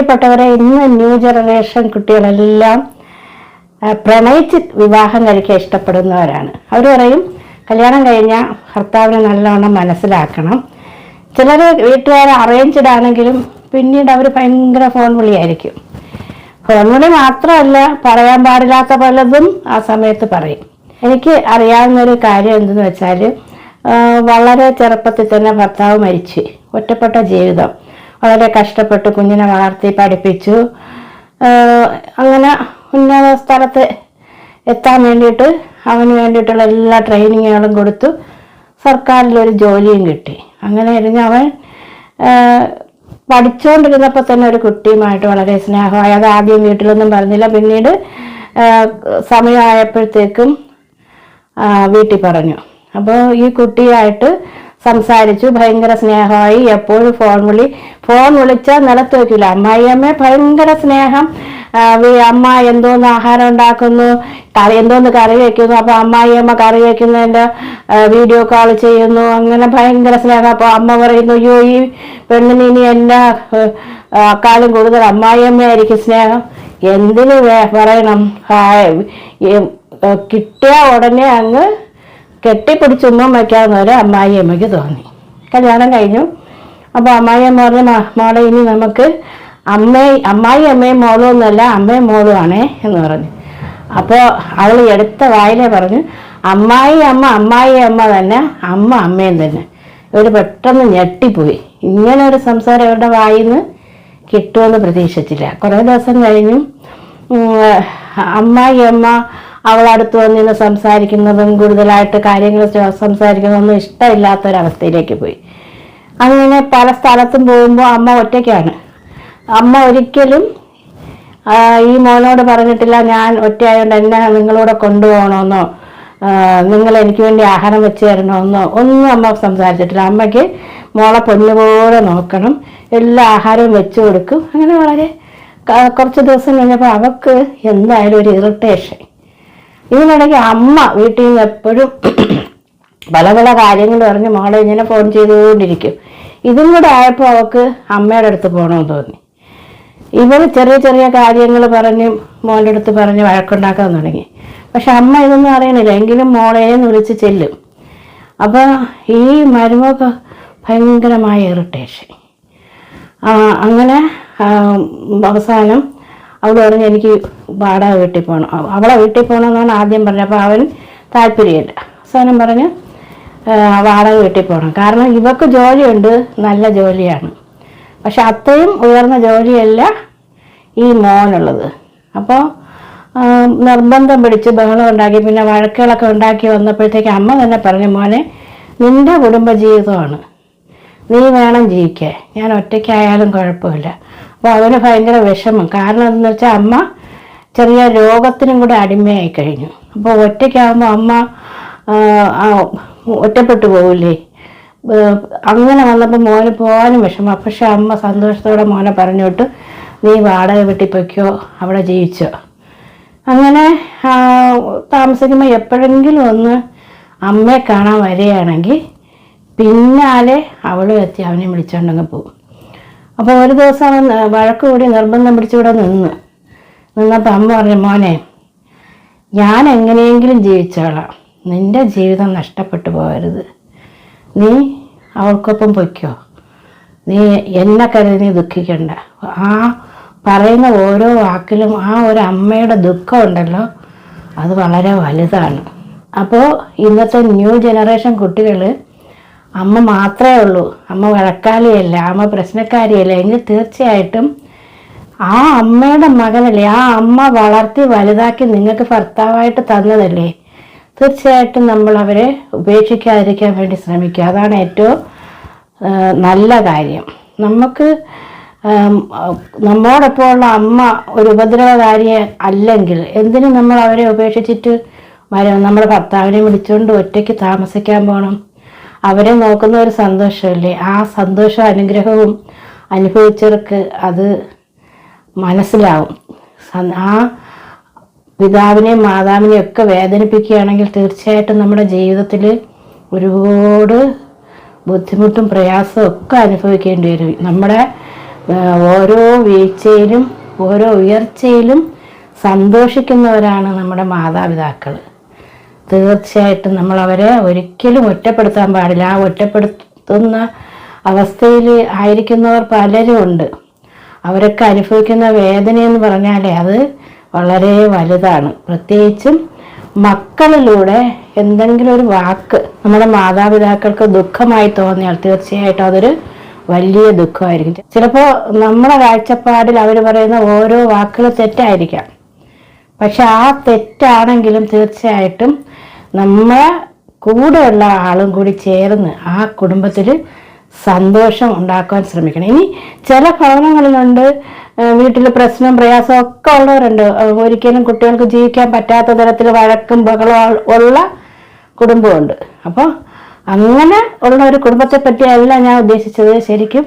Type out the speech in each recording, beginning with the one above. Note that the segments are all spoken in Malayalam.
പ്രിയപ്പെട്ടവരെ ഇന്ന് ന്യൂ ജനറേഷൻ കുട്ടികളെല്ലാം പ്രണയിച്ച് വിവാഹം കഴിക്കാൻ ഇഷ്ടപ്പെടുന്നവരാണ്. അവർ പറയും കല്യാണം കഴിഞ്ഞാൽ ഭർത്താവിനെ നല്ലവണ്ണം മനസ്സിലാക്കണം. ചിലർ വീട്ടുകാർ അറേഞ്ച്ഡ് ആണെങ്കിലും പിന്നീട് അവർ ഭയങ്കര ഫോൺ വിളിയായിരിക്കും. ഫോൺ വിളി മാത്രമല്ല പറയാൻ പാടില്ലാത്ത പലതും ആ സമയത്ത് പറയും. എനിക്ക് അറിയാവുന്ന ഒരു കാര്യം എന്തെന്ന് വെച്ചാൽ വളരെ ചെറുപ്പത്തിൽ തന്നെ ഭർത്താവ് മരിച്ചു. ഒറ്റപ്പെട്ട ജീവിതം. വളരെ കഷ്ടപ്പെട്ട് കുഞ്ഞിനെ വളർത്തി പഠിപ്പിച്ചു. അങ്ങനെ ഉന്നത സ്ഥലത്ത് എത്താൻ വേണ്ടിയിട്ട് അവന് വേണ്ടിയിട്ടുള്ള എല്ലാ ട്രെയിനിങ്ങുകളും കൊടുത്തു. സർക്കാരിലൊരു ജോലിയും കിട്ടി. അങ്ങനെ ഇരുന്ന് അവൻ പഠിച്ചുകൊണ്ടിരുന്നപ്പോൾ തന്നെ ഒരു കുട്ടിയുമായിട്ട് വളരെ സ്നേഹമായി അത് ആദ്യം വീട്ടിലൊന്നും പറഞ്ഞില്ല. പിന്നീട് സമയമായപ്പോഴത്തേക്കും വീട്ടിൽ പറഞ്ഞു. അപ്പോൾ ഈ കുട്ടിയായിട്ട് സംസാരിച്ചു. ഭയങ്കര സ്നേഹമായി എപ്പോഴും ഫോൺ വിളി ഫോൺ വിളിച്ചാൽ നിലത്ത് വയ്ക്കില്ല അമ്മായിയമ്മ ഭയങ്കര സ്നേഹം. അമ്മ എന്തോന്ന് ആഹാരം ഉണ്ടാക്കുന്നു? കറി എന്തോന്ന് കറി വെക്കുന്നു? അപ്പോൾ അമ്മായിയമ്മ കറി വയ്ക്കുന്നതിന്റെ വീഡിയോ കോൾ ചെയ്യുന്നു. അങ്ങനെ ഭയങ്കര സ്നേഹം. അപ്പോൾ അമ്മ പറയുന്നു അയ്യോ ഈ പെണ്ണിന് ഇനി എല്ലാ കാലം കൂടുതൽ അമ്മായിയമ്മയായിരിക്കും സ്നേഹം. എന്തിനു പറയണം? കിട്ടിയ ഉടനെ അങ്ങ് കെട്ടിപ്പിടിച്ചൊന്നും വയ്ക്കാവുന്ന ഒരു അമ്മായി അമ്മയ്ക്ക് തോന്നി. കല്യാണം കഴിഞ്ഞു. അപ്പോൾ അമ്മായി അമ്മ പറഞ്ഞു "മാ- മോളെ ഇനി നമുക്ക് അമ്മേ അമ്മായി അമ്മയും മോളും ഒന്നുമല്ല അമ്മയും മോളും ആണേ എന്ന് പറഞ്ഞു. അപ്പോൾ അവൾ എടുത്ത വായിലെ പറഞ്ഞു അമ്മായി അമ്മ അമ്മായി അമ്മ തന്നെ അമ്മ അമ്മയും തന്നെ. ഇവർ പെട്ടെന്ന് ഞെട്ടിപ്പോയി. ഇങ്ങനെ ഒരു സംസാരം ഇവരുടെ വായിൽ നിന്ന് കിട്ടുമെന്ന് പ്രതീക്ഷിച്ചില്ല. കുറേ ദിവസം കഴിഞ്ഞു. അമ്മായി അമ്മ അവളടുത്ത് വന്നിന്ന് സംസാരിക്കുന്നതും കൂടുതലായിട്ട് കാര്യങ്ങൾ ഇഷ്ടമില്ലാത്ത ഒരു ഇഷ്ടമില്ലാത്തൊരവസ്ഥയിലേക്ക് പോയി. അങ്ങനെ പല സ്ഥലത്തും പോകുമ്പോൾ അമ്മ ഒറ്റയ്ക്കാണ്. അമ്മ ഒരിക്കലും ഈ മോനോട് പറഞ്ഞിട്ടില്ല ഞാൻ ഒറ്റയായോണ്ട് എന്നെ നിങ്ങളൂടെ കൊണ്ടുപോകണമെന്നോ നിങ്ങൾ എനിക്ക് വേണ്ടി ആഹാരം വെച്ച് തരണമെന്നോ ഒന്നും അമ്മ സംസാരിച്ചിട്ടില്ല. അമ്മയ്ക്ക് മോളെ പൊന്നുപോലെ നോക്കണം. എല്ലാ ആഹാരവും വെച്ചു കൊടുക്കും. അങ്ങനെ വളരെ കുറച്ച് ദിവസം കഴിഞ്ഞപ്പോൾ അവൾക്ക് എന്തായാലും ഒരു ഇറിറ്റേഷൻ ഇതിനിടയ്ക്ക് അമ്മ വീട്ടിൽ നിന്ന് എപ്പോഴും പല പല കാര്യങ്ങൾ പറഞ്ഞ് മോളെ ഇങ്ങനെ ഫോൺ ചെയ്തുകൊണ്ടിരിക്കും. ഇതും കൂടെ ആയപ്പോൾ അവൾക്ക് അമ്മയുടെ അടുത്ത് പോകണമെന്ന് തോന്നി. ഇവർ ചെറിയ ചെറിയ കാര്യങ്ങൾ പറഞ്ഞ് മോന്റെ അടുത്ത് പറഞ്ഞ് വഴക്കുണ്ടാക്കാൻ തുടങ്ങി. പക്ഷെ അമ്മ ഇതൊന്നും അറിയണില്ല. എങ്കിലും മോളേന്ന് വിളിച്ച് ചെല്ലും. അപ്പോൾ ഈ മരുമൊക്കെ ഭയങ്കരമായ ഇറിറ്റേഷൻ അങ്ങനെ അവസാനം അവൾ പറഞ്ഞു എനിക്ക് വാടക വീട്ടിൽ പോകണം അവ- അവളെ വീട്ടിൽ പോകണമെന്നാണ് ആദ്യം പറഞ്ഞത്. അപ്പോൾ അവൻ താല്പര്യമില്ല. അവസാനം പറഞ്ഞ് വാടക വീട്ടിൽ പോകണം കാരണം ഇവക്ക് ജോലിയുണ്ട് നല്ല ജോലിയാണ്. പക്ഷെ അത്രയും ഉയർന്ന ജോലിയല്ല ഈ മോനുള്ളത്. അപ്പോൾ നിർബന്ധം പിടിച്ച് ബഹളം ഉണ്ടാക്കി പിന്നെ വഴക്കുകളൊക്കെ ഉണ്ടാക്കി വന്നപ്പോഴത്തേക്ക് അമ്മ തന്നെ പറഞ്ഞു മോനെ നിന്റെ കുടുംബജീവിതമാണ്. നീ വേണം ജീവിക്കാൻ. ഞാൻ ഒറ്റയ്ക്കായാലും കുഴപ്പമില്ല. അപ്പോൾ അവന് ഭയങ്കര വിഷമം. കാരണം എന്താണെന്ന് വെച്ചാൽ അമ്മ ചെറിയ രോഗത്തിനും കൂടെ അടിമയായി കഴിഞ്ഞു. അപ്പോൾ ഒറ്റയ്ക്കാകുമ്പോൾ അമ്മ ഒറ്റപ്പെട്ടു പോവില്ലേ? അങ്ങനെ വന്നപ്പോൾ മോന് പോകാനും വിഷമം. പക്ഷെ അമ്മ സന്തോഷത്തോടെ മോനെ പറഞ്ഞു വിട്ട് നീ വാടക വീട്ടിൽ അവിടെ ജീവിച്ചോ. അങ്ങനെ താമസിക്കുമ്പോൾ എപ്പോഴെങ്കിലും ഒന്ന് അമ്മയെ കാണാൻ വരികയാണെങ്കിൽ പിന്നാലെ അവളും എത്തി അവനെ വിളിച്ചോണ്ടങ്ങ് പോകും. അപ്പോൾ ഒരു ദിവസം അവൻ വഴക്ക് കൂടി നിർബന്ധം പിടിച്ചിവിടെ നിന്ന്. നിന്നപ്പോൾ അമ്മ പറഞ്ഞു മോനെ ഞാൻ എങ്ങനെയെങ്കിലും ജീവിച്ചോളാം. നിന്റെ ജീവിതം നഷ്ടപ്പെട്ടു പോകരുത്. നീ അവൾക്കൊപ്പം പൊയ്ക്കോ. നീ എന്നെ കരുതി നീ ദുഃഖിക്കണ്ട. ആ പറയുന്ന ഓരോ വാക്കിലും ആ ഒരു അമ്മയുടെ ദുഃഖം ഉണ്ടല്ലോ അത് വളരെ വലുതാണ്. അപ്പോൾ ഇന്നത്തെ ന്യൂ ജനറേഷൻ കുട്ടികൾ അമ്മ മാത്രമേ ഉള്ളൂ. അമ്മ വഴക്കാലിയല്ല അമ്മ പ്രശ്നക്കാരിയല്ല. എങ്കിൽ തീർച്ചയായിട്ടും ആ അമ്മയുടെ മകനല്ലേ ആ അമ്മ വളർത്തി വലുതാക്കി നിങ്ങൾക്ക് ഭർത്താവായിട്ട് തന്നതല്ലേ? തീർച്ചയായിട്ടും നമ്മൾ അവരെ ഉപേക്ഷിക്കാതിരിക്കാൻ വേണ്ടി ശ്രമിക്കുക. അതാണ് ഏറ്റവും നല്ല കാര്യം. നമുക്ക് നമ്മോടൊപ്പമുള്ള അമ്മ ഒരു ഉപദ്രവകാരി അല്ലെങ്കിൽ എന്തിനും നമ്മൾ അവരെ ഉപേക്ഷിച്ചിട്ട് വരും. നമ്മുടെ ഭർത്താവിനെ വിളിച്ചുകൊണ്ട് ഒറ്റയ്ക്ക് താമസിക്കാൻ പോകണം അവരെ നോക്കുന്ന ഒരു സന്തോഷമല്ലേ? ആ സന്തോഷവും അനുഗ്രഹവും അനുഭവിച്ചവർക്ക് അത് മനസ്സിലാവും. ആ പിതാവിനെ മാതാവിനെ ഒക്കെ വേദനിപ്പിക്കുകയാണെങ്കിൽ തീർച്ചയായിട്ടും നമ്മുടെ ജീവിതത്തിൽ ഒരുപാട് ബുദ്ധിമുട്ടും പ്രയാസവും ഒക്കെ അനുഭവിക്കേണ്ടി വരും. നമ്മുടെ ഓരോ വീഴ്ചയിലും ഓരോ ഉയർച്ചയിലും സന്തോഷിക്കുന്നവരാണ് നമ്മുടെ മാതാപിതാക്കൾ തീർച്ചയായിട്ടും നമ്മൾ അവരെ ഒരിക്കലും ഒറ്റപ്പെടുത്താൻ പാടില്ല. ആ ഒറ്റപ്പെടുത്തുന്ന അവസ്ഥയിൽ ആയിരിക്കുന്നവർ പലരും ഉണ്ട്. അവരൊക്കെ അനുഭവിക്കുന്ന വേദന എന്ന് പറഞ്ഞാൽ അത് വളരെ വലുതാണ്. പ്രത്യേകിച്ചും മക്കളിലൂടെ എന്തെങ്കിലും ഒരു വാക്ക് നമ്മുടെ മാതാപിതാക്കൾക്ക് ദുഃഖമായി തോന്നിയാൽ തീർച്ചയായിട്ടും അതൊരു വലിയ ദുഃഖമായിരിക്കും. ചിലപ്പോൾ നമ്മുടെ കാഴ്ചപ്പാടിൽ അവർ പറയുന്ന ഓരോ വാക്കുകൾ തെറ്റായിരിക്കാം. പക്ഷെ ആ തെറ്റാണെങ്കിലും തീർച്ചയായിട്ടും നമ്മളെ കൂടെയുള്ള ആളും കൂടി ചേർന്ന് ആ കുടുംബത്തിൽ സന്തോഷം ഉണ്ടാക്കാൻ ശ്രമിക്കണം. ഇനി ചില ഭവനങ്ങളിലുണ്ട് വീട്ടിൽ പ്രശ്നം പ്രയാസം ഒക്കെ ഉള്ളവരുണ്ട്. ഒരിക്കലും കുട്ടികൾക്ക് ജീവിക്കാൻ പറ്റാത്ത തരത്തിൽ വഴക്കും ബഹളവും ഉള്ള കുടുംബമുണ്ട് അപ്പോൾ അങ്ങനെ ഉള്ള ഒരു കുടുംബത്തെ പറ്റിയല്ല ഞാൻ ഉദ്ദേശിച്ചത്. ശരിക്കും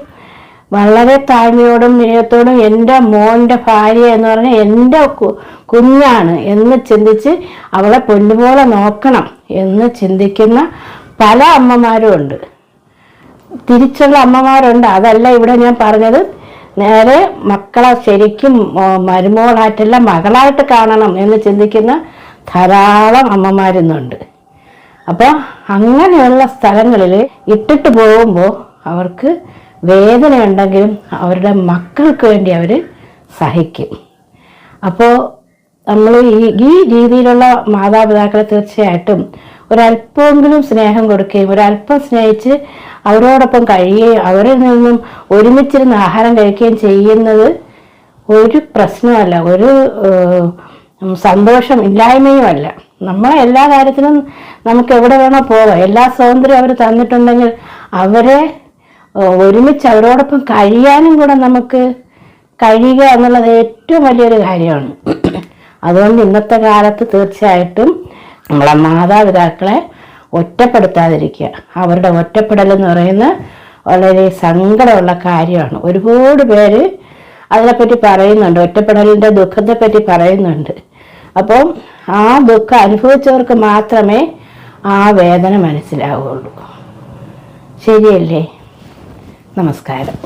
വളരെ താഴ്മയോടും വിനയത്തോടും എന്റെ മോന്റെ ഭാര്യ എന്ന് പറഞ്ഞാൽ എന്റെ കുഞ്ഞാണ് എന്ന് ചിന്തിച്ച് അവളെ പൊന്നുപോലെ നോക്കണം എന്ന് ചിന്തിക്കുന്ന പല അമ്മമാരും ഉണ്ട്. തിരിച്ചുള്ള അമ്മമാരുണ്ട്. അതല്ല ഇവിടെ ഞാൻ പറഞ്ഞത്. നേരെ മക്കളെ ശരിക്കും മരുമോളായിട്ടല്ല മകളായിട്ട് കാണണം എന്ന് ചിന്തിക്കുന്ന ധാരാളം അമ്മമാരുന്നുണ്ട് അപ്പോൾ അങ്ങനെയുള്ള സ്ഥലങ്ങളിൽ ഇട്ടിട്ട് പോകുമ്പോൾ അവർക്ക് വേദന ഉണ്ടെങ്കിലും അവരുടെ മക്കൾക്ക് വേണ്ടി അവർ സഹിക്കും. അപ്പോൾ നമ്മൾ ഈ ഈ രീതിയിലുള്ള മാതാപിതാക്കളെ തീർച്ചയായിട്ടും ഒരല്പമെങ്കിലും സ്നേഹം കൊടുക്കുകയും ഒരല്പം സ്നേഹിച്ച് അവരോടൊപ്പം കഴിയുകയും അവരിൽ നിന്നും ഒരുമിച്ചിരുന്ന് ആഹാരം കഴിക്കുകയും ചെയ്യുന്നത് ഒരു പ്രശ്നമല്ല ഒരു സന്തോഷം ഇല്ലായ്മയുമല്ല. നമ്മളെ എല്ലാ കാര്യത്തിനും നമുക്ക് എവിടെ വേണോ പോവാം എല്ലാ സ്വാതന്ത്ര്യം അവർ തന്നിട്ടുണ്ടെങ്കിൽ അവരെ ഒരുമിച്ച് അവരോടൊപ്പം കഴിയാനും കൂടെ നമുക്ക് കഴിയുക എന്നുള്ളത് ഏറ്റവും വലിയൊരു കാര്യമാണ്. അതുകൊണ്ട് ഇന്നത്തെ കാലത്ത് തീർച്ചയായിട്ടും നമ്മളെ മാതാപിതാക്കളെ ഒറ്റപ്പെടുത്താതിരിക്കുക. അവരുടെ ഒറ്റപ്പെടൽ എന്ന് പറയുന്ന വളരെ സങ്കടമുള്ള കാര്യമാണ്. ഒരുപാട് പേര് അതിനെപ്പറ്റി പറയുന്നുണ്ട്. ഒറ്റപ്പെടലിന്റെ ദുഃഖത്തെ പറ്റി പറയുന്നുണ്ട്. അപ്പോൾ ആ ദുഃഖം അനുഭവിച്ചവർക്ക് മാത്രമേ ആ വേദന മനസ്സിലാവുകയുള്ളൂ. ശരിയല്ലേ? നമസ്കാരം.